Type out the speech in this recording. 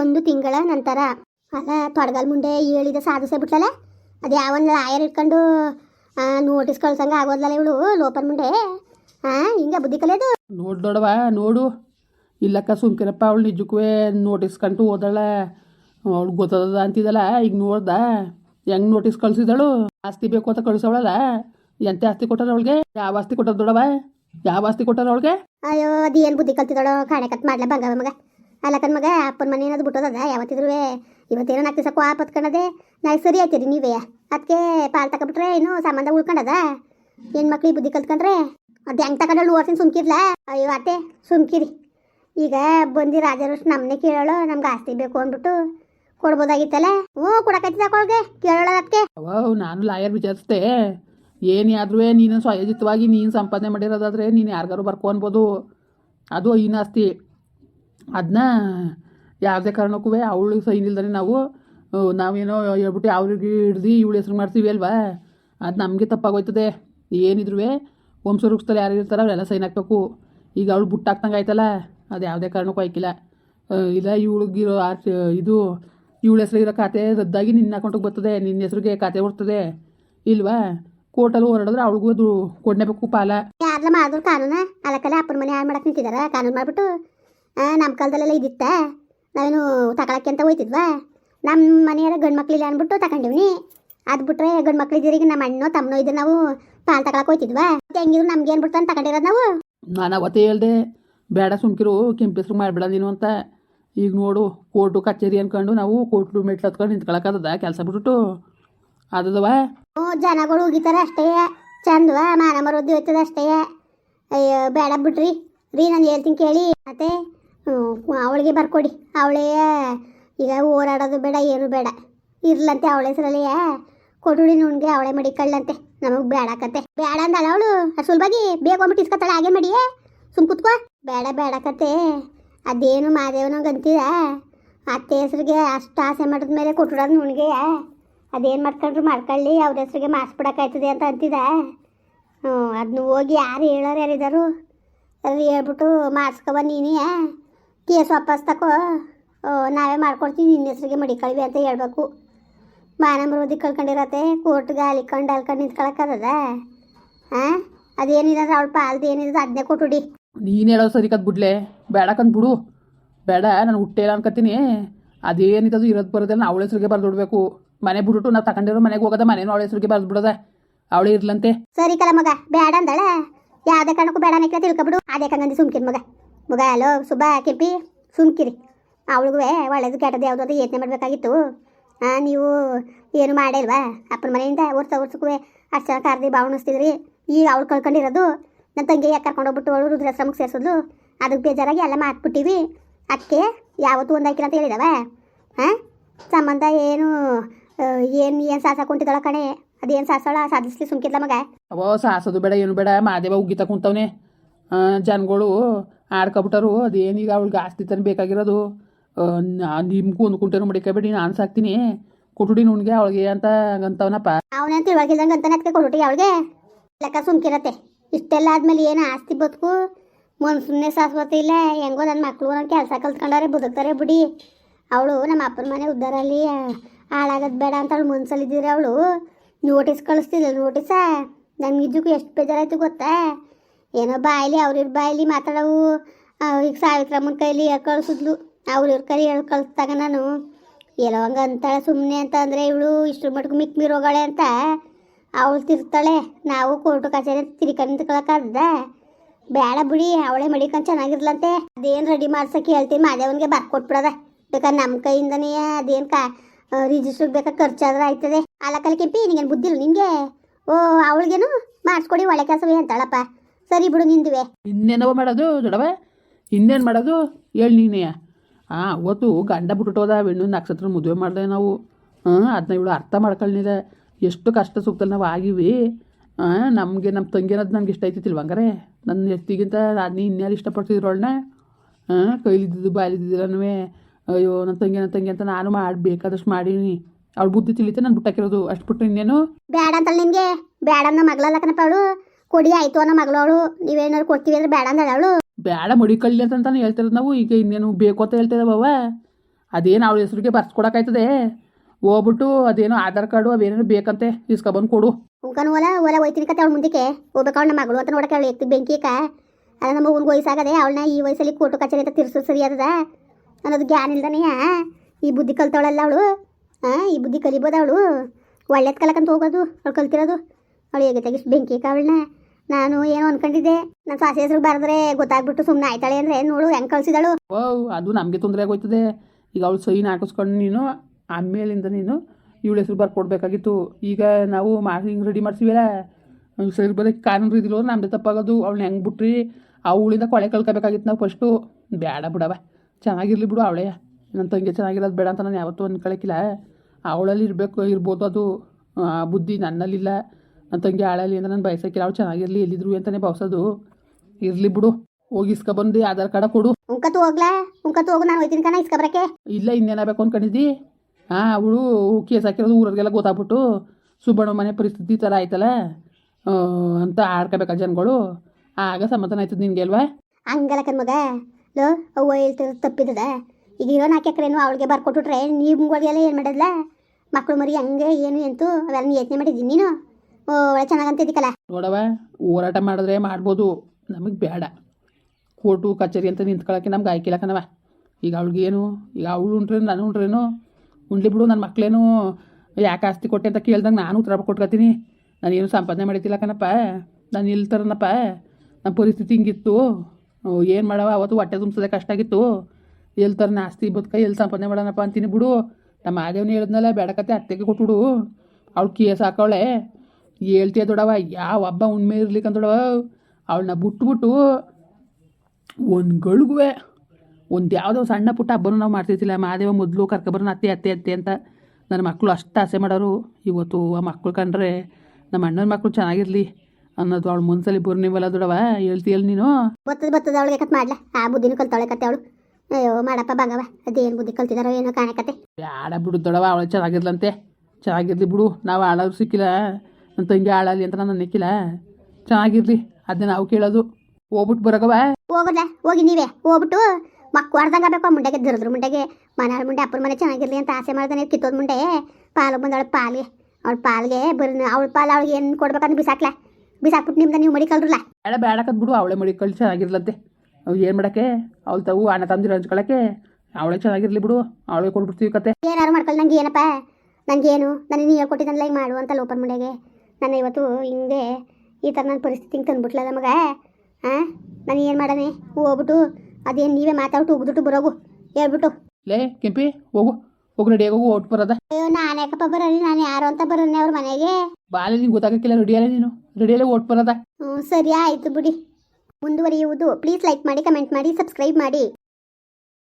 ಒಂದು ತಿಂಗಳ ನಂತರ. ಅಲ್ಲ ತೊಡಗಲ್ ಮುಂದೆ ಹೇಳಿದ ಸಾಧಿಸೇ ಬಿಟ್ಲಲ್ಲ ಅದು ಯಾವೊಂದು ಲಾಯರ್ ಇಟ್ಕೊಂಡು ನೋಟಿಸ್ ಕಳ್ಸಂಗ ಆಗೋದಲ್ಲ ಇವಳು ಲೋಪನ್ ಮುಂದೆ? ಹಾ ಹಿಂಗ ಬುದ್ಧಿ ಕಲಿಯೋದು? ನೋಡು ದೊಡವ ನೋಡು. ಇಲ್ಲಕ್ಕ ಸುಮ್ಕಿರಪ್ಪ ಅವಳು ನಿಜಕ್ಕೂ ನೋಟಿಸ್ ಕಂಡು ಓದಳ ಅವಳು ಗೊತ್ತದ ಅಂತಿದಲ್ಲ ಈಗ ನೋಡ್ದ. ಹೆಂಗ್ ನೋಟಿಸ್ ಕಳ್ಸಿದಳು? ಆಸ್ತಿ ಬೇಕು ಅಂತ ಕಳ್ಸವಳಲ್ಲ? ಎಂತ ಆಸ್ತಿ ಕೊಟ್ಟಾರ ಅವಳಿಗೆ? ಯಾವ ಆಸ್ತಿ ಕೊಟ್ಟದ ದೊಡವ ಯಾವ ಆಸ್ತಿ ಕೊಟ್ಟಾರ ಅವಳಿಗೆ? ಅಯ್ಯೋ ಅದು ಏನು ಬುದ್ಧಿ ಕಲ್ತಿದ್ದಾಳೋ ಕಾಣೆ ಕತ್ ಮಾಡ್ಲ ಬಂಗ ಮಗ. ಅಲ್ಲ ಮಗ, ಅಪ್ಪನ ಮನೆ ಏನಾದ್ರು ಬಿಟ್ಟೋದದ? ಯಾವತ್ತಿದ್ರು ಇವತ್ತೇನೋ ನಾಲ್ಕು ದಿವಸಕ್ಕೂ ಆಪ್ ಹತ್ಕೊಂಡದೆ ನಾ ಸರಿ ಆಯ್ತೀರಿ ನೀವೇ? ಅದಕ್ಕೆ ಪಾಲ್ ತಗೊಬಿಟ್ರೆ ಏನು ಸಂಬಂಧ ಉಳ್ಕೊಂಡದ ಹೆಣ್ಮಕ್ಳಿಗೆ ಬುದ್ಧಿ ಕಲ್ತ್ಕೊಂಡ್ರೆ? ಅದು ಹೆಂಗೆ ತಗೊಂಡು ಓರ್ಸಿನ ಸುಮ್ಕಿರ್ಲ ಅಯ್ಯೋ ಅತ್ತೆ, ಸುಮ್ಕಿರಿ. ಈಗ ಬಂದು ರಾಜರಷ್ಟು ನಮ್ಮನೆ ಕೇಳೋಳು, ನಮ್ಗೆ ಆಸ್ತಿ ಬೇಕು ಅಂದ್ಬಿಟ್ಟು ಕೊಡ್ಬೋದಾಗಿತ್ತಲ್ಲ? ಹ್ಞೂ ಕೊಡಕೈತಿ ಕೊಳ್ಗೆ, ಕೇಳೋಳ ಅದಕ್ಕೆ. ನಾನು ಲಾಯರ್ ವಿಚಾರಿಸ್ದೆ. ಏನೇ ಆದ್ರೂ ನೀನು ಸ್ವಯೋಜಿತವಾಗಿ ನೀನು ಸಂಪಾದನೆ ಮಾಡಿರೋದಾದ್ರೆ ನೀನು ಯಾರಿಗಾರು ಬರ್ಕೊ ಅನ್ಬೋದು. ಅದು ಈ ಆಸ್ತಿ. ಅದನ್ನ ಯಾವುದೇ ಕಾರಣಕ್ಕೂ ಅವಳು ಸೈನ್ ಇಲ್ದೇ ನಾವು ನಾವೇನೋ ಹೇಳ್ಬಿಟ್ಟು ಅವ್ರಿಗೆ ಹಿಡ್ದು ಇವಳು ಹೆಸ್ರು ಮಾಡ್ತೀವಿ ಅಲ್ವಾ? ಅದು ನಮಗೆ ತಪ್ಪಾಗೋಯ್ತದೆ. ಏನಿದ್ರು ವಂಶ ವೃಕ್ಷದಲ್ಲಿ ಯಾರು ಇರ್ತಾರೆ ಅವರೆಲ್ಲ ಸೈನ್ ಹಾಕ್ಬೇಕು. ಈಗ ಅವಳು ಬುಟ್ಟಾಕ್ತಂಗೆ ಆಯ್ತಲ್ಲ, ಅದು ಯಾವುದೇ ಕಾರಣಕ್ಕೂ ಆಯ್ಕಿಲ್ಲ. ಇಲ್ಲ ಇವಳಿಗಿರೋ ಆ ಇದು, ಇವಳ ಹೆಸ್ರು ಇರೋ ಖಾತೆ ರದ್ದಾಗಿ ನಿನ್ನ ಅಕೌಂಟಿಗೆ ಬರ್ತದೆ, ನಿನ್ನ ಹೆಸ್ರಿಗೆ ಖಾತೆ ಬರ್ತದೆ ಇಲ್ವಾ? ಕೋರ್ಟಲ್ಲಿ ಹೊರಡಿದ್ರೆ ಅವಳಿಗೂ ಅದು ಕೊಡ್ನೇಬೇಕು ಪಾಲ. ಯಾರು ಮಾಡಿದ್ರು ಕಾನೂನ? ಅಲ್ಲಕ್ಕಲ್ಲ ಅಪ್ಪನ ಮನೆ ಯಾರು ಮಾಡಕ್ಕೆ ನಿಂತಿದಾರ? ಕಾನೂನು ಮಾಡ್ಬಿಟ್ಟು ನಮ್ಮ ಕಾಲದಲ್ಲೆಲ್ಲ ಇದಿತ್ತ? ನಾವೇನು ತಗೊಳಕ್ಕೆ ಅಂತ ಹೋಯ್ತಿದ್ವಾ? ನಮ್ಮ ಮನೆಯಾರ ಗಂಡು ಮಕ್ಳಿಲ್ಲ ಅಂದ್ಬಿಟ್ಟು ತಗೊಂಡಿವ್ನಿ. ಅದು ಬಿಟ್ರೆ ಗಂಡು ಮಕ್ಳು ಇದ್ದೀರಿಗೆ ನಮ್ಮ ಅಣ್ಣೋ ತಮ್ಮನೋ ಇದ್ರೆ ನಾವು ಪಾಲ್ ತಗೊಳಕ್ಕೆ ಹೋಯ್ತಿದ್ವಾ? ಮತ್ತೆ ಹೆಂಗಿದ್ರು ನಮ್ಗೆ ಏನು ಬಿಡ್ತಾನೆ ತಗೊಂಡಿರೋದು ನಾವು? ನಾನು ಅವತ್ತೇ ಹೇಳ್ದೆ ಬೇಡ ಸುಮ್ಕಿರು ಕೆಂಪೆಸ್ರು ಮಾಡಬೇಡ ನೀನು ಅಂತ. ಈಗ ನೋಡು ಕೋರ್ಟು ಕಚೇರಿ ಅನ್ಕೊಂಡು ನಾವು ಕೋರ್ಟು ಮೆಟ್ಲು ಹತ್ಕೊಂಡು ನಿಂತ್ಕೊಳಕ್ಕದ ಕೆಲಸ ಬಿಟ್ಬಿಟ್ಟು. ಅದದವ ಹ್ಞೂ ಜನಗಳು ಹೋಗಿತಾರ ಅಷ್ಟೇ. ಚಂದವ ಮಾನ ಮರೋದು ಹೋಯ್ತದ ಅಷ್ಟೇ. ಅಯ್ಯೋ ಬೇಡ ಬಿಡ್ರಿ. ರೀ ನಾನು ಹೇಳ್ತೀನಿ ಕೇಳಿ. ಮತ್ತೆ ಅವಳಿಗೆ ಬರ್ಕೊಡಿ. ಅವಳೇ ಈಗ ಓಡಾಡೋದು ಬೇಡ, ಏನು ಬೇಡ. ಇರ್ಲಂತೆ ಅವಳ ಹೆಸರಲ್ಲಿ ಕೊಡುಡಿ ನುಣ್ಗೆ ಅವಳೇ ಮಡಿಕಳ್ಳಂತೆ. ನಮಗೆ ಬೇಡಕತ್ತೆ ಬೇಡ ಅಂದಾಳ ಅವಳು? ಸುಲಭಾಗಿ ಬೇಗ ಹೋಗ್ಬಿಟ್ಟು ಇಸ್ಕೊತಾಳೆ ಹಾಗೆ ಮಡಿಯೇ? ಸುಮ್ ಕುತ್ಕೋ. ಬೇಡ ಬೇಡಕತ್ತೆ ಅದೇನು ಮಾದೇವನಂಗಂತೀರ ಅತ್ತೆ ಹೆಸ್ರಿಗೆ ಅಷ್ಟು ಆಸೆ ಮಾಡಿದ ಮೇಲೆ ಕೊಟ್ಟುಡೋದು ನುಣ್ಗೆ. ಅದೇನು ಮಾಡ್ಕೊಂಡ್ರು ಮಾಡ್ಕೊಳ್ಳಿ, ಅವ್ರ ಹೆಸ್ರಿಗೆ ಮಾಡಿಸ್ಬಿಡಕ್ಕಾಯ್ತದೆ ಅಂತ ಅಂತಿದ. ಹ್ಞೂ ಅದನ್ನ ಹೋಗಿ ಯಾರು ಹೇಳೋರು ಯಾರಿದ್ದಾರು ಹೇಳ್ಬಿಟ್ಟು ಮಾಡಿಸ್ಕೊಬ ನೀನೇ. ಕೇಸ್ ವಾಪಸ್ ತಕೋ ಓ, ನಾವೇ ಮಾಡ್ಕೊಡ್ತೀವಿ ನಿನ್ನ ಹೆಸರಿಗೆ ಮಡಿಕಳ್ವಿ ಅಂತ ಹೇಳ್ಬೇಕು. ಮಾನ ಮರೋದಿ ಕಳ್ಕೊಂಡಿರತ್ತೆ ಕೋರ್ಟ್ಗೆ ಅಲಿಕೊಂಡು ಅಲ್ಕೊಂಡು ನಿಂತ್ಕೊಳಕ್ಕದ ಹಾಂ ಅದೇನಿದೆ ಅವಳ ಪಾಲ್ದು ಏನಿದೆ ಅದನ್ನೇ ಕೊಟ್ಟುಡಿ ನೀನು ಹೇಳೋದು ಸರಿ ಕದ್ ಬಿಡ್ಲೆ. ಬೇಡಕ್ಕಂದ್ ಬಿಡು. ಬೇಡ ನಾನು ಹುಟ್ಟೇಲ್ಲ ಅನ್ಕತ್ತೀನಿ. ಅದೇನಿದದು ಇರೋದು ಬರೋದಲ್ಲ ಅವಳ ಹೆಸ್ರಿಗೆ ಬರ್ದುಡ್ಬೇಕು ಮನೆ ಬಿಟ್ಬಿಟ್ಟು ನಾವು ತಗೊಂಡಿರೋ ಮನೆಗೆ ಹೋಗೋದ ಮನೇನು ಅವಳ ಹೆಸ್ರಿಗೆ ಬರ್ದು ಬಿಡೋದ. ಅವಳೇ ಇರ್ಲಂತೆ. ಸರಿ ಕಲ ಮಗ ಬೇಡ ಅಂದಳ? ಯಾವುದೇ ಕಾರಣಕ್ಕೂ ಬೇಡ ಅನ್ನಕ್ಕೆ ತಿಳ್ಕೊಬಿಡು ಅದೇ ಕಂಗಂದಿ ಸುಮ್ಕಿನ ಮಗ. ಮಗ ಅಲೋ ಸುಬ್ಬ, ಕೆಂಪಿ, ಸುಮ್ಕಿರಿ. ಅವಳಿಗೂ ಒಳ್ಳೇದು ಕೆಟ್ಟದ್ದು ಯಾವುದು ಅದು ಯೋಚನೆ ಮಾಡಬೇಕಾಗಿತ್ತು. ಹಾಂ ನೀವು ಏನು ಮಾಡಿಲ್ವಾ? ಅಪ್ಪನ ಮನೆಯಿಂದ ವರ್ಷ ವರ್ಷಕ್ಕೂ ಅಷ್ಟು ಕರ್ದು ಬಾವಣಿಸ್ತಿದ್ರಿ ಈಗ ಅವಳು ಕಳ್ಕೊಂಡಿರೋದು ನನ್ನ ತಂಗಿ ಯಾಕೆ ಕರ್ಕೊಂಡೋಗ್ಬಿಟ್ಟು ಅವಳು ರುದ್ರಾಶ್ರಮಕ್ಕೆ ಸೇರಿಸೋದು ಅದಕ್ಕೆ ಬೇಜಾರಾಗಿ ಎಲ್ಲ ಮಾತ್ಬಿಟ್ಟಿವಿ. ಅಕ್ಕೆ ಯಾವತ್ತೂ ಒಂದು ಹಾಕಿಲ್ಲ ಅಂತ ಹೇಳಿದವ. ಹಾಂ ಸಂಬಂಧ ಏನು ಏನು ಏನು ಸಾಸ ಕೊಂಟಿದ್ದಾಳ ಕಣೆ. ಅದೇನು ಸಾಸೋಳ ಸಾಧಿಸ್ಲಿ ಸುಮ್ಕಿದ್ಲ ಮಗ. ಅವೋ, ಸಾಸೋದು ಬೇಡ, ಏನು ಬೇಡ. ಮಾದೇವ ಉಗಿತ ಕುಂತವನೆ. ಜನಗಳು ಆಡ್ಕೊಬಿಟ್ಟರು. ಅದೇನೀಗ ಅವಳಿಗೆ ಆಸ್ತಿ ತನ ಬೇಕಾಗಿರೋದು. ನಿಮ್ಗೂ ಒಂದು ಕುಂಟೆನೂ ಮಡಿಕೋಬೇಡಿ, ನಾನು ಸಾಕ್ತೀನಿ. ಕುಟುಡಿ ನುಣ್ಗೆ ಅವಳಿಗೆ ಅಂತ ಅಂತವನಪ್ಪ. ಅವನಂತ ಇವಾಗಿದಂಗೆ ಅಂತಾನೆ ಅದಕ್ಕೆ ಕೊಟ್ಟು ಅವಳಿಗೆ? ಲೆಕ್ಕ ಸುಮ್ಕಿರತ್ತೆ. ಇಷ್ಟೆಲ್ಲ ಆದ್ಮೇಲೆ ಏನು ಆಸ್ತಿ ಬದುಕು? ಮನ್ಸನ್ನೇ ಶಾಶ್ವತ ಇಲ್ಲ, ಹೆಂಗೋ ನನ್ನ ಮಕ್ಕಳು ನನ್ನ ಕೆಲಸ ಕಲ್ತ್ಕೊಂಡಾರೆ ಬದುಕ್ತಾರೆ ಬಿಡಿ. ಅವಳು ನಮ್ಮ ಅಪ್ಪನ ಮನೆ ಉದ್ದಾರಲ್ಲಿ ಹಾಳಾಗೋದು ಬೇಡ ಅಂತ ಅವಳು ಮನ್ಸಲ್ಲಿದ್ದಿದ್ರೆ ಅವಳು. ನೋಟಿಸ್ ಕಳಿಸ್ತಿಲ್ಲ ನೋಟಿಸ? ನಮ್ಗೆ ನಿಜಕ್ಕೂ ಎಷ್ಟು ಬೇಜಾರಾಯ್ತು ಗೊತ್ತಾ? ಏನೋ ಬಾಯಲ್ಲಿ ಅವ್ರಿವ್ರ ಬಾಯಲ್ಲಿ ಮಾತಾಡವು. ಈಗ ಸಾವಿತ್ರಮ್ಮನ ಕೈಲಿ ಕಳಿಸಿದ್ಲು. ಅವ್ರಿವ್ರ ಕೈ ಹೇಳಿ ಕಳಿಸ್ದಾಗ ನಾನು ಎಲ್ಲೋ ಹಂಗೆ ಅಂತಾಳೆ ಸುಮ್ಮನೆ ಅಂತ ಅಂದರೆ ಇವಳು ಇಷ್ಟ್ರ ಮಟ್ಗೆ ಮಿಕ್ ಮೀರೋಗಾಳೆ ಅಂತ. ಅವಳು ತಿರ್ತಾಳೆ, ನಾವು ಕೋರ್ಟು ಕಚೇರಿ ತಿರ್ಕೊಂಡು ನಿಂತ್ಕೊಳಕ್ಕಾಗ್ದ ಬೇಡ ಬಿಡಿ, ಅವಳೆ ಮಡಿಕೊಂಡು ಚೆನ್ನಾಗಿರ್ಲಂತೆ. ಅದೇನು ರೆಡಿ ಮಾಡ್ಸಕ್ಕೆ ಹೇಳ್ತೀನಿ ಮಾದೇವನಿಗೆ ಬರ್ಕೊಟ್ಬಿಡದ ಬೇಕಾದ್ರೆ ನಮ್ಮ ಕೈಯಿಂದನೇ ಅದೇನು ಕಾ ರಿಜಿಸ್ಟರ್ ಬೇಕಾ ಖರ್ಚಾದ್ರೆ ಆಯ್ತದೆ. ಅಲ್ಲ ಕಲಿಕೆಂಪಿ ನಿಂಗೇನು ಬುದ್ಧಿಲ್ಲ ಇಲ್ಲ ನಿಂಗೆ? ಓ, ಅವಳಿಗೇನು? ಮಾಡಿಸ್ಕೊಡಿ, ಒಳ್ಳೆ ಕೆಲಸವೇ ಅಂತಾಳಪ್ಪ. ಸರಿ ಬಿಡು ನಿಂದುವೆ. ಇನ್ನೇನವ ಮಾಡೋದು ದೊಡವ? ಇನ್ನೇನು ಮಾಡೋದು? ಹೇಳಿ ನೀನೇ ಆ ಅವತ್ತು ಗಂಡ ಬಿಟ್ಬಿಟ್ಟೋದ ಹೆಣ್ಣು ನಕ್ಷತ್ರ ಮದುವೆ ಮಾಡಿದೆ ನಾವು. ಹಾಂ ಅದನ್ನ ಇವಳು ಅರ್ಥ ಮಾಡ್ಕೊಳ್ಳಿಲ್ಲ ಎಷ್ಟು ಕಷ್ಟ ಸುಖದಲ್ಲಿ ನಾವು ಆಗಿವಿ. ಹಾಂ ನಮಗೆ ನಮ್ಮ ತಂಗಿ ಅನ್ನೋದು ನಮ್ಗೆ ಇಷ್ಟ ಐತಿ ಹಂಗಾರೆ? ನನ್ನ ಎತ್ತಿಗಿಂತ ನೀ ಇನ್ಯಾರು ಇಷ್ಟಪಡ್ತಿದ್ರು ಅವಳನ್ನ? ಹಾಂ ಕೈಲಿದ್ದಿದ್ದು ಬಾಲಿದ್ದಿರನೂ ಅಯ್ಯೋ ನನ್ನ ತಂಗಿ ನನ್ನ ತಂಗಿ ಅಂತ ನಾನು ಮಾಡಿ ಬೇಕಾದಷ್ಟು ಮಾಡೀನಿ. ಅವಳು ಬುದ್ಧಿ ತಿಳಿತೆ ನಾನು ಬಿಟ್ಟಾಕಿರೋದು. ಅಷ್ಟು ಬಿಟ್ಟು ಇನ್ನೇನು? ಬೇಡ ಅಂತ ನಿಮಗೆ ಬೇಡ ಅನ್ನೋ ಮಗಳಲ್ಲ ಕಣಪ್ಪ ಅವಳು. ಕೊಡಿ ಆಯ್ತು ಅನ್ನೋ ಮಗಳವಳು ನೀವೇನಾದ್ರು ಕೊಡ್ತೀವಿ ಅಂದ್ರೆ ಬೇಡ ಅಂದಳು ಅವಳು. ಬೇಡ ಮಡಿಕಳ್ಳಿ ಅಂತ ಹೇಳ್ತಿರೋದು ನಾವು. ಈಗ ಇನ್ನೇನು ಬೇಕು ಅಂತ ಹೇಳ್ತಿದ್ದಾವವ ಅದೇನು ಅವಳ ಹೆಸರಿಗೆ ಬರ್ಸ್ಕೊಡಕ್ಕಾಯ್ತದೆ. ಹೋಗ್ಬಿಟ್ಟು ಅದೇನೋ ಆಧಾರ್ ಕಾರ್ಡು ಅವೇನೇನು ಬೇಕಂತೆ ಇಸ್ಕೊಬಂದು ಕೊಡು. ಉಂಕನು ಹೊಲ ಒಲ ಹೋಯ್ತೀನಿ ಕತೆ ಅವಳ ಮುಂದಕ್ಕೆ. ಹೋಗ್ಬೇಕು ಅವಳ ಮಗಳು ಅಂತ ನೋಡಕ್ಕೆ ಅವಳು ಎತ್ತಿ ಬೆಂಕಿಕ ಅದ ನಮ್ಮ ಒಂದು ವಯಸ್ಸಾಗದೆ ಅವಳನ್ನ ಈ ವಯಸ್ಸಲ್ಲಿ ಕೋರ್ಟು ಕಚೇರಿ ಅಂತ ತಿರ್ಸು ಸರಿ ಅದ ಅನ್ನೋದು ಜ್ಞಾನ ಇಲ್ದಾನೆ ಈ ಬುದ್ಧಿ ಕಲ್ತವಳಲ್ಲ ಅವಳು. ಹಾಂ ಈ ಬುದ್ಧಿ ಕಲಿಬೋದು ಅವಳು. ಒಳ್ಳೇದು ಕಲಕಂತ ಹೋಗೋದು ಅವಳು ಕಲ್ತಿರೋದು. ಅವಳು ಹೇಗೆ ತೆಗಿಸ್ ಬೆಂಕಿ ಅವಳನ್ನ. ನಾನು ಏನು ಅನ್ಕೊಂಡಿದ್ದೆ. ನನ್ನ ಸಾಸಿ ಹೆಸರು ಬರೆದ್ರೆ ಗೊತ್ತಾಗ್ಬಿಟ್ಟು ಸುಮ್ಮನೆ ಆಯ್ತಾಳೆ ಅಂದ್ರೆ ನೋಡು, ಹೆಂಗ್ ಕಳ್ಸಿದಳು? ಓ ಅದು ನಮಗೆ ತೊಂದರೆ ಆಗೋಯ್ತದೆ. ಈಗ ಅವಳು ಸೈನ್ ಹಾಕಿಸ್ಕೊಂಡು ನೀನು ಆಮೇಲಿಂದ ನೀನು ಇವಳ ಹೆಸರು ಬರ್ಕೊಡ್ಬೇಕಾಗಿತ್ತು ಈಗ ನಾವು ಮಾಡಿ ರೆಡಿ ಮಾಡ್ತೀವಲ್ಲ ಸರಿ ಬರೀ ಕಾನೂನು ಇದಿಲ್ಲ ನಮ್ಮ ತಪ್ಪಾಗೋದು. ಅವಳನ್ನ ಹೆಂಗೆ ಬಿಟ್ರಿ? ಅವಳಿಂದ ಕೊಳೆ ಕಳ್ಕೊಬೇಕಾಗಿತ್ತು ನಾವು ಫಸ್ಟು ಬೇಡ ಬಿಡವ ಚೆನ್ನಾಗಿರ್ಲಿ ಬಿಡು ಅವಳೇ. ನನ್ನ ತಂಗಿ ಚೆನ್ನಾಗಿರೋದು ಬೇಡ ಅಂತ ನಾನು ಯಾವತ್ತೂ ಅನ್ಕೊಳಕ್ಕಿಲ್ಲ ಅವಳಲ್ಲಿ ಇರಬೇಕು, ಇರ್ಬೋದು ಅದು. ಬುದ್ಧಿ ನನ್ನಲ್ಲಿಲ್ಲ. ನನ್ನ ತಂಗಿ ಆಳಲಿ ಅಂದ್ರೆ ನಾನು ಬಯಸಕ್ಕಿಲ್ಲ ಅವ್ರು ಚೆನ್ನಾಗಿರಲಿ ಎಲ್ಲಿದ್ರು ಅಂತಾನೆ ಬಯಸೋದು ಇರಲಿ ಬಿಡು ಹೋಗಿ ಇಸ್ಕೊಬಂದು ಆಧಾರ್ ಕಾರ್ಡ ಕೊಡು. ಉಂಕತ್ತು ಹೋಗ್ಲಾ? ಉಂಕತ್ತು ಹೋಗು ನಾನು ಹೋಯ್ತೀನಿ ಕಣ ಇಸ್ಕೊಬರಕ್ಕೆ. ಇಲ್ಲ ಇನ್ನೇನಾಗಬೇಕು ಅನ್ಕೊಂಡಿದ್ದಿ ಹಾಂ ಅವಳು ಕೇಸ್ ಹಾಕಿರೋದು ಊರಿಗೆಲ್ಲ ಗೊತ್ತಾಗ್ಬಿಟ್ಟು ಸುಬ್ಬಣ್ಣ ಮನೆ ಪರಿಸ್ಥಿತಿ ತರ ಥರ ಆಯ್ತಲ್ಲ ಅಂತ ಆಡ್ಕೋಬೇಕಾ ಜನಗಳು? ಆಗ ಸಮಾಧಾನ ಆಯ್ತದ ನಿನಗೆ ಅಲ್ವಾ? ಹಂಗಲ್ಲ ಕಣ್ಮಗ ಲೋ ಅವ್ವ ಹೇಳ್ತಿರೋದು ತಪ್ಪಿದ್ದದ ಈಗ ಇರೋ ನಾಲ್ಕು ಎಕರೆನು ಅವಳಿಗೆ ಬರ್ಕೊಟ್ಬಿಟ್ರೆ ನಿಮ್ಗಳಿಗೆಲ್ಲ ಏನು ಮಾಡಿದ್ಲ? ಮಕ್ಕಳು ಮರಿ ಹಂಗೆ ಏನು ಎಂತು ಅವೆಲ್ಲ ಯೋಚನೆ ಮಾಡಿದ್ದೀನಿ ನೀನು? ಒಳ್ಳೆ ನೋಡವ ಹೋರಾಟ ಮಾಡಿದ್ರೆ ಮಾಡ್ಬೋದು. ನಮಗೆ ಬೇಡ ಕೋರ್ಟು, ಕಚೇರಿ ಅಂತ ನಿಂತ್ಕೊಳ್ಳೋಕ್ಕೆ ನಮ್ಗೆ ಆಯ್ಕಿಲ್ಲ ಕಣವ ಈಗ ಅವಳಿಗೇನು, ಈಗ ಅವಳು ಉಂಟ್ರೇನು, ನಾನು ಉಂಟ್ರೇನು? ಉಂಡ್ಲಿ ಬಿಡು ನನ್ನ ಮಕ್ಕಳೇನು ಯಾಕೆ ಆಸ್ತಿ ಕೊಟ್ಟೆ ಅಂತ ಕೇಳ್ದಂಗೆ ನಾನು ಉತ್ತರ ಕೊಟ್ಕೊತೀನಿ. ನಾನೇನು ಸಂಪಾದನೆ ಮಾಡಿತಿಲ್ಲ ಕಣಪ್ಪ. ನಾನು ತರನಪ್ಪ ನಮ್ಮ ಪರಿಸ್ಥಿತಿ ಹಿಂಗಿತ್ತು. ಏನು ಮಾಡವ ಅವತ್ತು ಹೊಟ್ಟೆ ತುಂಬಿಸೋದೆ ಕಷ್ಟ ಆಗಿತ್ತು. ನಾಸ್ತಿ ಆಸ್ತಿ ಬದುಕ ಎಲ್ಲಿ ಸಂಪಾದನೆ ಮಾಡೋಣಪ್ಪ ಅಂತೀನಿ ಬಿಡು. ನಮ್ಮ ಮಾದೇವ್ನ ಹೇಳಿದ್ನಲ್ಲ, ಬೇಡಕತ್ತೆ ಅತ್ತೆಗೆ ಕೊಟ್ಬಿಡು ಅವಳು ಕೇಸ್ ಹಾಕವಳೆ. ಹೇಳ್ತೀಯ ದೊಡವ ಯಾವ ಹಬ್ಬ ಉಣ್ಮೆ ಇರ್ಲಿಕ್ಕಂತೊಡವ ಅವಳನ್ನ ಬಿಟ್ಬಿಟ್ಟು ಒಂದು ಗಳಿಗುವೆ ಒಂದು ಯಾವುದೋ ಸಣ್ಣ ಪುಟ್ಟ ಹಬ್ಬನೂ ನಾವು ಮಾಡ್ತಿರ್ತಿಲ್ಲ. ಮಾದೇವ ಮೊದಲು ಕರ್ಕೊಬರೋಣ ಅತ್ತೆ ಅತ್ತೆ ಅತ್ತೆ ಅಂತ ನನ್ನ ಮಕ್ಕಳು ಅಷ್ಟು ಆಸೆ ಮಾಡೋರು. ಇವತ್ತು ಆ ಮಕ್ಕಳು ಕಂಡ್ರೆ ನಮ್ಮ ಅಣ್ಣನ ಮಕ್ಕಳು ಚೆನ್ನಾಗಿರಲಿ ಅನ್ನೋದು ಅವಳು ಮನ್ಸಲ್ಲಿ ಬರ್ನಿವಲ್ಲ ದೊಡವ ಹೇಳ್ತೀಯಲ್ಲ ನೀನು. ಬರ್ತದ ಬತ್ತದ ಅವಳಿಗೆ ಕತ್ ಮಾಡ್ಲ? ಆ ಬುದ್ಧಿನೂ ಕತೆ ಅವಳು. ಅಯ್ಯೋ ಮಾಡಪ್ಪ ಬಂಗವ ಅದೇನು ಬುದ್ಧಿ ಕಲ್ತಿದಾರೋ ಏನೋ ಕಾಣಕತೆ ಬೇಡ ಬಿಡು ದೊಡವ ಅವಳು ಚೆನ್ನಾಗಿರ್ಲಂತೆ. ಚೆನ್ನಾಗಿರ್ಲಿ ಬಿಡು ನಾವು ಆಡೋರು ಸಿಕ್ಕಿಲ್ಲ. ನನ್ನ ತಂಗಿ ಆಳಲಿ ಅಂತ ನಾನು ಅನ್ನಕ್ಕಿಲ್ಲ ಚೆನ್ನಾಗಿರ್ಲಿ ಅದನ್ನ ನಾವು ಕೇಳೋದು. ಹೋಗ್ಬಿಟ್ಟು ಬರೋಗವ ಹೋಗೋದ ಹೋಗಿ ನೀವೇ ಹೋಗ್ಬಿಟ್ಟು ಮಕ್ಕು ಹೊಡ್ದಂಗೆ ಬೇಕು ಆ ಮುಂಡೆಗೆ ದುರದ್ರ ಮುಂಡೆಗೆ ಮನೆಯವ್ರ ಮುಂಡೆ ಅಪ್ಪನ ಮನೆ ಚೆನ್ನಾಗಿರ್ಲಿ ಅಂತ ಆಸೆ ಮಾಡ್ದಾನೆ ಕಿತ್ತೋದ್ ಮುಂಡೆ. ಪಾಲು ಬಂದವಳ ಪಾಲಿ ಅವಳ ಪಾಲ್ಗೆ ಬರೀ ಅವಳ ಪಾಲು ಅವಳಿಗೆ ಏನು ಕೊಡ್ಬೇಕಂತ ಬಿಸಾಕ್ಲ? ಬಿಸಾಕ್ಬಿಟ್ಟು ನಿಮ್ದ ನೀವು ಮಡಿಕಲ್ರಲ್ಲ ಬೇಡ ಬೇಡಕದ್ ಬಿಡು ಅವಳೆ ಮಡಿಕಲ್ ಚೆನ್ನಾಗಿರ್ಲಂತೆ. ಅವು ಏನು ಮಾಡಕ್ಕೆ? ಅವಳು ತಾವು ಅಣ್ಣ ತಂದಿರ ಹಂಚ್ಕೊಳಕ್ಕೆ. ಅವಳೇ ಚೆನ್ನಾಗಿರ್ಲಿ ಬಿಡು ಅವಳಿಗೆ ಕೊಟ್ಬಿಡ್ತೀವಿ ಕತೆ. ಏನಾರು ಮಾಡ್ಕೊಳ್ಳಿ ನಂಗೆ ಏನಪ್ಪ ನನಗೇನು ನನಗೆ ನೀನು ಹೇಳ್ಕೊಟ್ಟಿದ್ದಲ್ಲ ಹಿಂಗೆ ಮಾಡು ಅಂತ ಲೋಪನ್ ಮುಂಡೆಗೆ. ನಾನು ಇವತ್ತು ಹಿಂಗೆ ಈ ಥರ ನನ್ನ ಪರಿಸ್ಥಿತಿ ಹಿಂಗೆ ತಂದ್ಬಿಟ್ಲ ನಮಗ ಹಾಂ ನಾನು ಏನು ಮಾಡೋಣ? ಹೋಗ್ಬಿಟ್ಟು ಅದೇನು ನೀವೇ ಮಾತಾಡ್ಬಿಟ್ಟು ಹೋಗ್ಬಿಟ್ಟು ಬರೋಗು. ಹೇಳ್ಬಿಟ್ಟು. ಲೇ ಕೆಂಪಿ ಹೋಗು. ಹೋಗಿ ರೆಡಿ ಹೋಗು ಓಟ್ ಬರೋದ. ಅಯ್ಯೋ ನಾನು ಯಾಕಪ್ಪ ಬರೋಣ ನಾನು ಯಾರು ಅಂತ ಬರೋಣ ಅವ್ರ ಮನೆಗೆ. ಬಾಲೆ ನಿಂಗೆ ಗೊತ್ತಾಗಕ್ಕಿಲ್ಲ ರೆಡಿಯಲ್ಲ ನೀನು. ರೆಡಿಯಲ್ಲೇ ಓಟ್ ಬರೋದ. ಹ್ಞೂ ಸರಿ ಆಯಿತು ಬಿಡಿ. ಮುಂದುವರಿಯುವುದು. ಪ್ಲೀಸ್ ಲೈಕ್ ಮಾಡಿ ಕಮೆಂಟ್ ಮಾಡಿ ಸಬ್ಸ್ಕ್ರೈಬ್ ಮಾಡಿ.